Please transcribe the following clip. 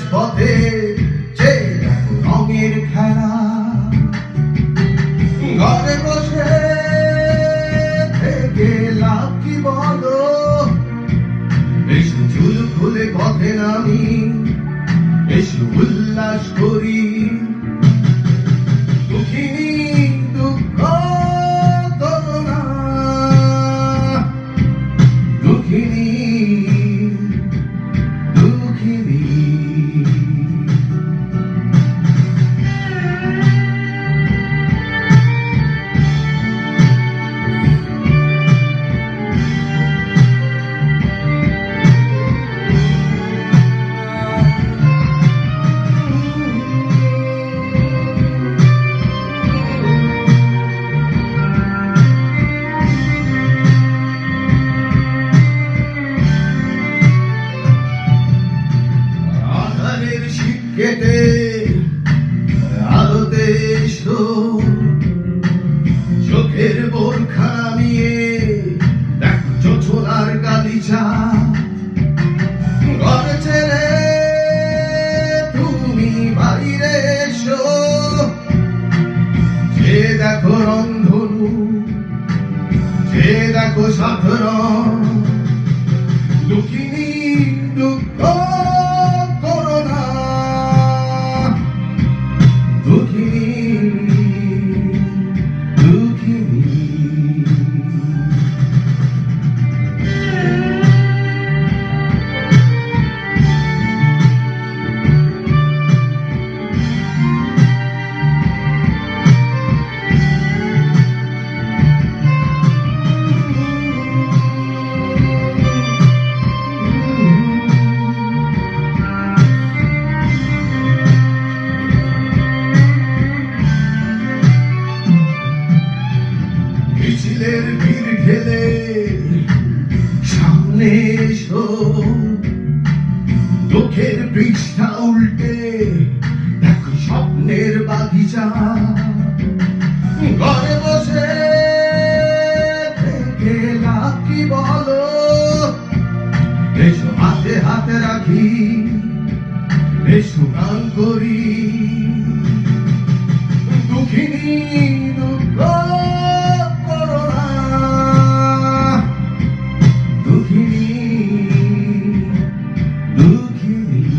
রাজপথে যে রঙের খেলা। ঘরে বসে থেকে লাভ কি বলো? এসে চুল খুলে পথে নামি এসে উল্লাস করি। জোছনার গালিচা ঘর ছেড়ে তুমি বাইরে এসো। যে দেখো রন্ধনু যে দেখো সাধারণ মিছিলের ভিড় ঢেলে সামনে এসো। দুঃখের পৃষ্ঠা উল্টে দেখো স্বপ্নের বাগিচা। ঘরে বসে থেকে কি বলো? এসো হাতে হাতে রাখি, এসো গান করি। Judy.